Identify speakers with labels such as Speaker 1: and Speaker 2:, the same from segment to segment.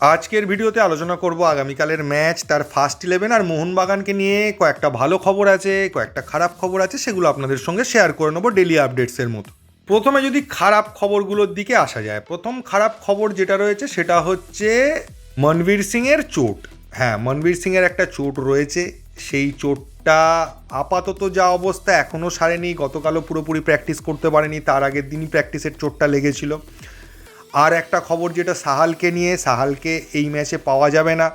Speaker 1: আজকের ভিডিওতে আলোচনা করব আগামীকালের ম্যাচ, তার ফার্স্ট ইলেভেন আর মোহনবাগানকে নিয়ে কয়েকটা ভালো খবর আছে, কয়েকটা খারাপ খবর আছে, সেগুলো আপনাদের সঙ্গে শেয়ার করে নেব ডেলি আপডেটসের মতো। প্রথমে যদি খারাপ খবরগুলোর দিকে আসা যায়, প্রথম খারাপ খবর যেটা রয়েছে সেটা হচ্ছে মনবীর সিংয়ের চোট। হ্যাঁ মনবীর সিংয়ের একটা চোট রয়েছে, সেই চোটটা আপাতত যা অবস্থা এখনও সারেনি, গতকালও পুরোপুরি প্র্যাকটিস করতে পারেনি, তার আগের দিনই প্র্যাকটিসের চোটটা লেগেছিল। আর একটা খবর যেটা সাহালকে নিয়ে, সাহালকে এই ম্যাচে পাওয়া যাবে না।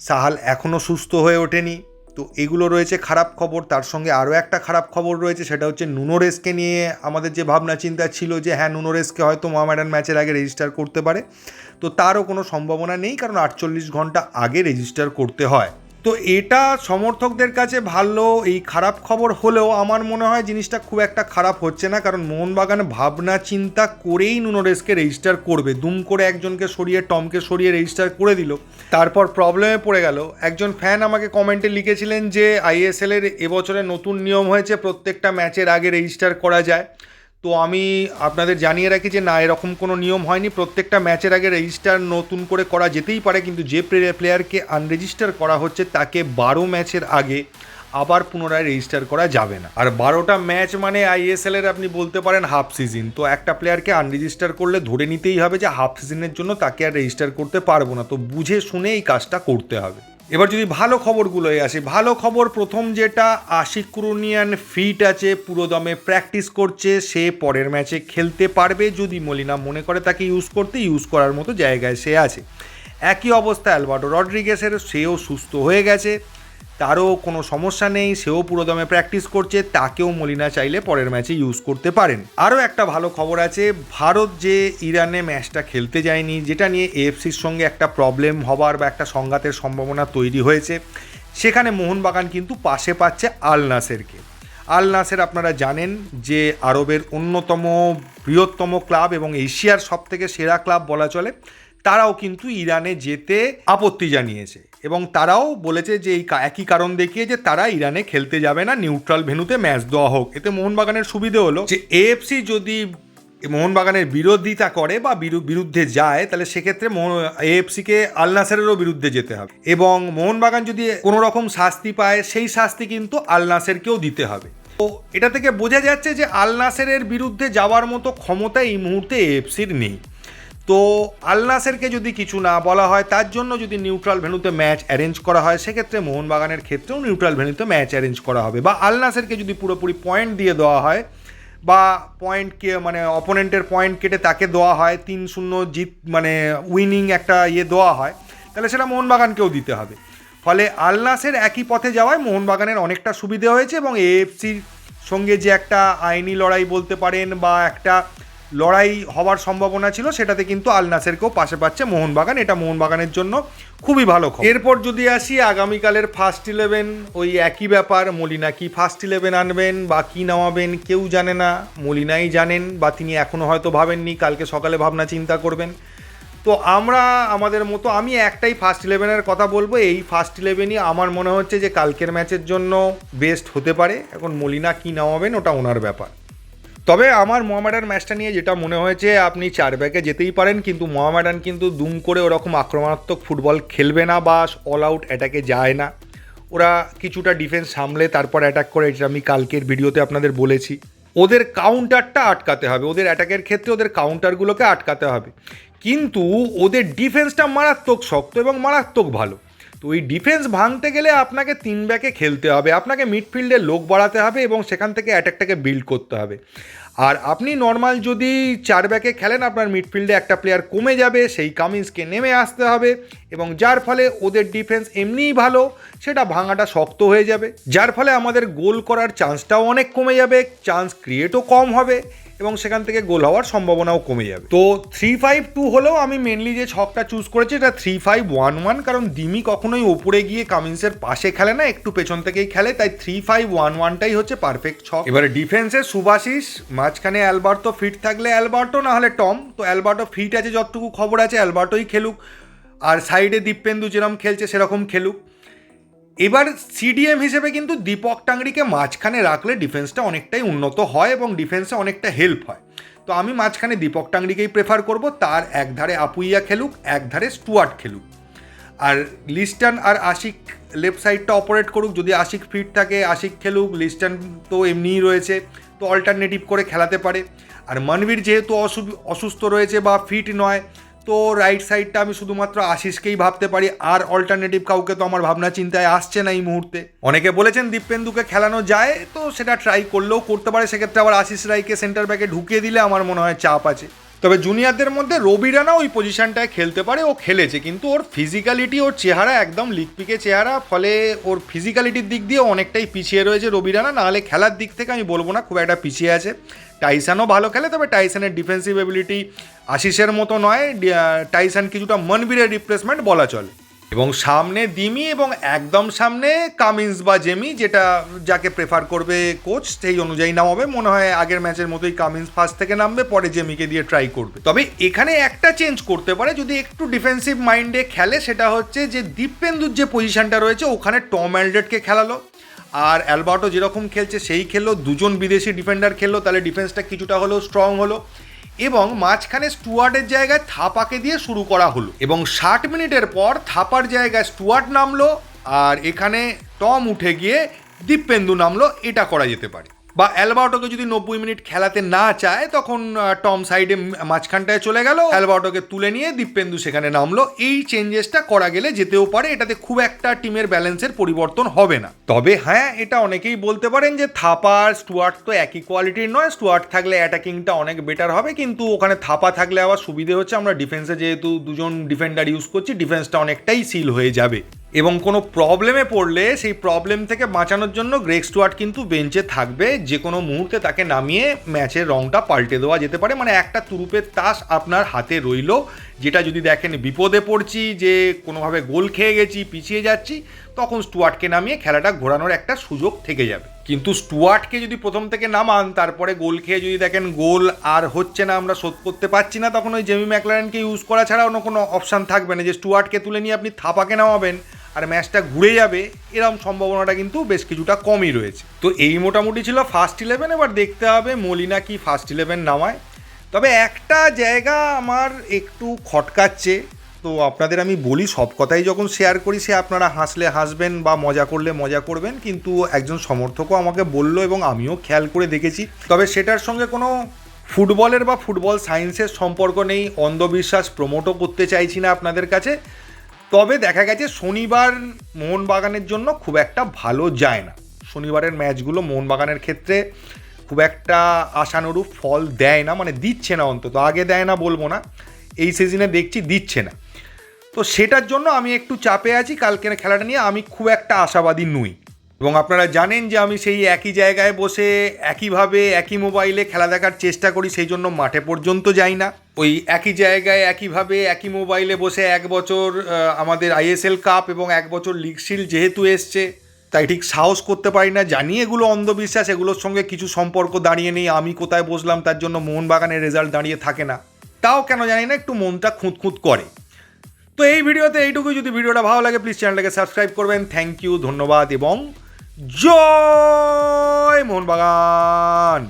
Speaker 1: সাহাল এখনও সুস্থ হয়ে ওঠেনি। তো এগুলো রয়েছে খারাপ খবর। তার সঙ্গে আরও একটা খারাপ খবর রয়েছে, সেটা হচ্ছে নুনোরেসকে নিয়ে আমাদের যে ভাবনা চিন্তা ছিল যে হ্যাঁ নুনোরেসকে হয়তো মোহামেডান ম্যাচের আগে রেজিস্টার করতে পারে। তো তারও কোনো সম্ভাবনা নেই, কারণ আটচল্লিশ ঘণ্টা আগে রেজিস্টার করতে হয়। তো এটা সমর্থকদের কাছে ভালো, এই খারাপ খবর হলেও আমার মনে হয় জিনিসটা খুব একটা খারাপ হচ্ছে না, কারণ মোহনবাগান ভাবনা চিন্তা করেই নুনোরেসকে রেজিস্টার করবে। দুম করে একজনকে সরিয়ে, টমকে সরিয়ে রেজিস্টার করে দিল। তারপর প্রবলেমে পড়ে গেল। একজন ফ্যান আমাকে কমেন্টে লিখেছিলেন যে আইএসএলের এবছরে নতুন নিয়ম হয়েছে, প্রত্যেকটা ম্যাচের আগে রেজিস্টার করা যায়। তো আমি আপনাদের জানিয়ে রাখি যে না, এরকম কোনো নিয়ম হয়নি। প্রত্যেকটা ম্যাচের আগে রেজিস্টার নতুন করে করা যেতেই পারে, কিন্তু যে প্লেয়ারকে আনরেজিস্টার করা হচ্ছে, তাকে বারো ম্যাচের আগে আবার পুনরায় রেজিস্টার করা যাবে না। আর বারোটা ম্যাচ মানে আইএসএল এর আপনি বলতে পারেন হাফ সিজন তো একটা প্লেয়ারকে আনরেজিস্টার করলে ধরে নিতেই হবে যে হাফ সিজনের জন্য তাকে আর রেজিস্টার করতে পারব না। তো বুঝে শুনে এই কাজটা করতে হবে। এবার যদি ভালো খবরগুলোয় আসি, ভালো খবর প্রথম যেটা, আশিক কুরুনিয়ান ফিট আছে পুরোদমে প্র্যাকটিস করছে, সে পরের ম্যাচে খেলতে পারবে, যদি মলিনা মনে করে তাকে ইউজ করতে ইউজ করার মতো জায়গায় সে আছে। একই অবস্থা অ্যালবার্টো রড্রিগেসের সেও সুস্থ হয়ে গেছে। তারও কোনো সমস্যা নেই, সেও পুরোদমে প্র্যাকটিস করছে, তাকেও মলিনা চাইলে পরের ম্যাচে ইউজ করতে পারেন। আরও একটা ভালো খবর আছে, ভারত যে ইরানে ম্যাচটা খেলতে যায়নি, যেটা নিয়ে এএফসির সঙ্গে একটা প্রবলেম হবার বা একটা সংঘাতের সম্ভাবনা তৈরি হয়েছে, সেখানে মোহনবাগান কিন্তু পাশে পাচ্ছে আল নাসেরকে। আল নাসের আপনারা জানেন যে আরবের অন্যতম বৃহত্তম ক্লাব এবং এশিয়ার সবথেকে সেরা ক্লাব বলা চলে, তারাও কিন্তু ইরানে যেতে আপত্তি জানিয়েছে। এবং তারাও বলেছে যে এই একই কারণ দেখিয়ে যে তারা ইরানে খেলতে যাবে না নিউট্রাল ভেন্যুতে ম্যাচ দেওয়া হোক। এতে মোহনবাগানের সুবিধে হলো যে এএফসি যদি মোহনবাগানের বিরোধিতা করে বা বিরু- বিরুদ্ধে যায়, তাহলে সেক্ষেত্রে এএফসিকে আল নাসেরেরও বিরুদ্ধে যেতে হবে। এবং মোহনবাগান যদি কোনো রকম শাস্তি পায়, সেই শাস্তি কিন্তু আল নাসেরকেও দিতে হবে। তো এটা থেকে বোঝা যাচ্ছে যে আল নাসেরের বিরুদ্ধে যাওয়ার মতো ক্ষমতা এই মুহূর্তে এএফসির নেই। তো আল নাসেরকে যদি কিছু না বলা হয়, তার জন্য যদি নিউট্রাল ভেন্যুতে ম্যাচ অ্যারেঞ্জ করা হয়, সেক্ষেত্রে মোহনবাগানের ক্ষেত্রেও নিউট্রাল ভেন্যুতে ম্যাচ অ্যারেঞ্জ করা হবে। বা আল নাসেরকে যদি পুরোপুরি পয়েন্ট দিয়ে দেওয়া হয়, বা পয়েন্ট কে মানে অপোনেন্টের পয়েন্ট কেটে তাকে দেওয়া হয় তিন শূন্য জিত মানে উইনিং একটা ইয়ে দেওয়া হয়, তাহলে সেটা মোহনবাগানকেও দিতে হবে। ফলে আল নাসের একই পথে যাওয়ায় মোহনবাগানের অনেকটা সুবিধে হয়েছে এবং এএফসির সঙ্গে যে একটা আইনি লড়াই বলতে পারেন বা একটা লড়াই হওয়ার সম্ভাবনা ছিল, সেটাতে কিন্তু আল নাসেরকেও পাশে পাচ্ছে মোহনবাগান। এটা মোহনবাগানের জন্য খুবই ভালো এরপর যদি আসি, আগামীকালের ফার্স্ট ইলেভেন ওই একই ব্যাপার, মলিনা কি ফার্স্ট ইলেভেন আনবেন বা কি নামাবেন কেউ জানে না, মলিনাই জানেন বা তিনি এখনও হয়তো ভাবেননি, কালকে সকালে ভাবনা চিন্তা করবেন। তো আমরা, আমাদের মতো, আমি একটাই ফার্স্ট ইলেভেনের কথা বলব, এই ফার্স্ট ইলেভেনই আমার মনে হচ্ছে যে কালকের ম্যাচের জন্য বেস্ট হতে পারে। এখন মলিনা কি নামাবেন, ওটা ওনার ব্যাপার। তবে আমার মোহামেডান ম্যাচটা নিয়ে যেটা মনে হয়েছে, আপনি চার ব্যাকে যেতেই পারেন, কিন্তু মোহামেডান কিন্তু দুম করে ওরকম আক্রমণাত্মক ফুটবল খেলবে না বা অল আউট অ্যাটাকে যায় না। ওরা কিছুটা ডিফেন্স সামলে, তারপর অ্যাটাক করে, এটা আমি কালকের ভিডিওতে আপনাদের বলেছি। ওদের কাউন্টারটা আটকাতে হবে, ওদের অ্যাটাকের ক্ষেত্রে ওদের কাউন্টারগুলোকে আটকাতে হবে। কিন্তু ওদের ডিফেন্সটা মারাত্মক শক্ত এবং মারাত্মক ভালো। তো এই ডিফেন্স ভাঙতে গেলে আপনাকে তিন ব্যাকে খেলতে হবে। আপনাকে মিডফিল্ডে লোক বাড়াতে হবে এবং সেখান থেকে অ্যাটাকটাকে বিল্ড করতে হবে। আর আপনি নর্মাল যদি চার ব্যাকে খেলেন, আপনার মিডফিল্ডে একটা প্লেয়ার কমে যাবে, সেই কামিন্সকে নেমে আসতে হবে এবং যার ফলে ওদের ডিফেন্স এমনিই ভালো, সেটা ভাঙাটা শক্ত হয়ে যাবে। যার ফলে আমাদের গোল করার চান্সটাও অনেক কমে যাবে চান্স ক্রিয়েটও কম হবে এবং সেখান থেকে গোল হওয়ার সম্ভাবনাও কমে যাবে। তো থ্রি ফাইভ টু হলেও আমি মেনলি যে ছকটা চুজ করেছি, এটা থ্রি ফাইভ ওয়ান ওয়ান কারণ দিমি কখনোই ওপরে গিয়ে কামিন্সের পাশে খেলে না, একটু পেছন থেকেই খেলে, তাই থ্রি ফাইভ ওয়ান ওয়ানটাই হচ্ছে পারফেক্ট ছক। এবারে ডিফেন্সে সুভাশিস মাঝখানে অ্যালবার্টো ফিট থাকলে অ্যালবার্টো, না হলে টম। তো অ্যালবার্টো ফিট আছে যতটুকু খবর আছে, অ্যালবার্টোই খেলুক। আর সাইডে দীপেন্দু যেরকম খেলছে, সেরকম খেলুক। এবার সিডিএম হিসেবে কিন্তু দীপক টাংরিকে মাঝখানে রাখলে ডিফেন্সটা অনেকটাই উন্নত হয় এবং ডিফেন্সে অনেকটা হেল্প হয়। তো আমি মাঝখানে দীপক টাংরিকেই প্রেফার করব, তার একধারে আপুইয়া খেলুক একধারে স্টুয়ার্ট খেলুক। আর লিস্টান আর আশিক লেফট সাইডটা অপারেট করুক, যদি আশিক ফিট থাকে, আশিক খেলুক, লিস্টান তো এমনিই রয়েছে, তো অল্টারনেটিভ করে খেলাতে পারে। আর মনবীর যেহেতু অসু- অসুস্থ রয়েছে বা ফিট নয় তো রাইট সাইডটা আমি শুধুমাত্র আশিসকেই ভাবতে পারি। আর অল্টারনেটিভ কাউকে তো আমার ভাবনা চিন্তায় আসছে না এই মুহূর্তে। অনেকে বলেছেন দীপেন্দুকে খেলানো যায়, তো সেটা ট্রাই করলেও করতে পারে। সেক্ষেত্রে আবার আশিস রায়কে সেন্টার ব্যাকে ঢুকিয়ে দিলে আমার মনে হয় চাপ আছে। তবে জুনিয়রদের মধ্যে রবি রানা ওই পজিশনটায় খেলতে পারে, ও খেলেছে। কিন্তু ওর ফিজিক্যালিটি ওর চেহারা একদম লিকপিকে চেহারা, ফলে ওর ফিজিক্যালিটির দিক দিয়ে অনেকটাই পিছিয়ে রয়েছে রবি রানা নাহলে খেলার দিক থেকে আমি বলব না, খুব একটা পিছিয়ে আছে। টাইসানও ভালো খেলে, তবে টাইসানের ডিফেন্সিভ এবিলিটি আশিসের মতো নয়। টাইসান কিছুটা মনবীরের রিপ্লেসমেন্ট বলা চলে। এবং সামনে দিমি এবং একদম সামনে কামিন্স বা জেমি, যেটা যাকে প্রেফার করবে কোচ সেই অনুযায়ী নামাবে। মনে হয় আগের ম্যাচের মতোই কামিন্স ফার্স্ট থেকে নামবে, পরে জেমিকে দিয়ে ট্রাই করবে। তবে এখানে একটা চেঞ্জ করতে পারে, যদি একটু ডিফেন্সিভ মাইন্ডে খেলে, সেটা হচ্ছে যে দীপেন্দুর যে পজিশনটা রয়েছে, ওখানে টম অ্যালডেটকে খেলালো। আর অ্যালবার্টো যেরকম খেলছে, সেই খেললো। দুজন বিদেশি ডিফেন্ডার খেললো, তাহলে ডিফেন্সটা কিছুটা হলেও স্ট্রং হলো। এবং মাঝখানে স্টুয়ার্টের জায়গায় থাপাকে দিয়ে শুরু করা হলো। এবং ষাট মিনিটের পর থাপার জায়গায় স্টুয়ার্ট নামলো, আর এখানে টম উঠে গিয়ে দীপেন্দু নামলো, এটা করা যেতে পারে। বা অ্যালবার্টোকে যদি নব্বই মিনিট খেলাতে না চায়, তখন টম সাইডে মাঝখানটায় চলে গেল। অ্যালবার্টোকে তুলে নিয়ে দীপেন্দু সেখানে নামলো। এই চেঞ্জেসটা করা গেলে যেতেও পারে, এটাতে খুব একটা টিমের ব্যালেন্সের পরিবর্তন হবে না। তবে হ্যাঁ এটা অনেকেই বলতে পারেন যে থাপা আর স্টুয়ার্ট তো একই কোয়ালিটির নয়। স্টুয়ার্ট থাকলে অ্যাটাকিংটা অনেক বেটার হবে, কিন্তু ওখানে থাপা থাকলে আবার সুবিধে হচ্ছে। আমরা ডিফেন্সে যেহেতু দুজন ডিফেন্ডার ইউজ করছি ডিফেন্সটা অনেকটাই সিল হয়ে যাবে। এবং কোনো প্রবলেমে পড়লে সেই প্রবলেম থেকে বাঁচানোর জন্য গ্রেক স্টুয়ার্ট কিন্তু বেঞ্চে থাকবে। যে কোনো মুহূর্তে তাকে নামিয়ে ম্যাচের রংটা পাল্টে দেওয়া যেতে পারে। মানে একটা তুরুপের তাস আপনার হাতে রইল। যেটা যদি দেখেন বিপদে পড়ছি, যে কোনোভাবে গোল খেয়ে গেছি, পিছিয়ে যাচ্ছি, তখন স্টুয়ার্টকে নামিয়ে খেলাটা ঘোরানোর একটা সুযোগ থেকে যাবে। কিন্তু স্টুয়ার্টকে যদি প্রথম থেকে নামান, তারপরে গোল খেয়ে যদি দেখেন গোল আর হচ্ছে না, আমরা শোধ করতে পারছি না, তখন ওই জেমি ম্যাকলারেনকে ইউজ করা ছাড়া অন্য কোনো অপশান থাকবে না। যে স্টুয়ার্টকে তুলে নিয়ে আপনি থাপাকে নামাবেন আর ম্যাচটা ঘুরে যাবে এরকম সম্ভাবনাটা কিন্তু বেশ কিছুটা কমই রয়েছে। তো এই মোটামুটি ছিল ফার্স্ট ইলেভেন এবার দেখতে হবে মলিনা কি ফার্স্ট ইলেভেন নামায়। তবে একটা জায়গা আমার একটু খটকাচ্ছে, তো আপনাদের আমি বলি, সব কথাই যখন শেয়ার করি, সে আপনারা হাসলে হাসবেন বা মজা করলে মজা করবেন, কিন্তু একজন সমর্থকও আমাকে বলল এবং আমিও খেয়াল করে দেখেছি। তবে সেটার সঙ্গে কোনো ফুটবলের বা ফুটবল সায়েন্সের সম্পর্ক নেই, অন্ধবিশ্বাস প্রমোটও করতে চাইছি না আপনাদের কাছে। তবে দেখা গেছে শনিবার মোহনবাগানের জন্য খুব একটা ভালো যায় না। শনিবারের ম্যাচগুলো মোহনবাগানের ক্ষেত্রে খুব একটা আশানুরূপ ফল দেয় না মানে দিচ্ছে না অন্তত। আগে দেয় না বলব না, এই সিজনে দেখছি দিচ্ছে না। তো সেটার জন্য আমি একটু চাপে আছি, কালকের খেলাটা নিয়ে আমি খুব একটা আশাবাদী নই। এবং আপনারা জানেন যে আমি সেই একই জায়গায় বসে একইভাবে একই মোবাইলে খেলা দেখার চেষ্টা করি, সেই জন্য মাঠে পর্যন্ত যাই না। ওই একই জায়গায়, একইভাবে, একই মোবাইলে বসে এক বছর আমাদের আইএসএল কাপ এবং এক বছর লিগ যেহেতু এসছে, তাই ঠিক সাহস করতে পারি না। জানি এগুলো অন্ধবিশ্বাস, এগুলোর সঙ্গে কিছু সম্পর্ক দাঁড়িয়ে নেই। আমি কোথায় বসলাম, তার জন্য মোহনবাগানের রেজাল্ট দাঁড়িয়ে থাকে না। তাও কেন জানি না, একটু মনটা খুঁত খুঁত করে। তো এই ভিডিওতে এইটুকুই। যদি ভিডিওটা ভালো লাগে প্লিজ চ্যানেলটাকে সাবস্ক্রাইব করবেন। থ্যাংক ইউ ধন্যবাদ এবং জয় মোহনবাগান!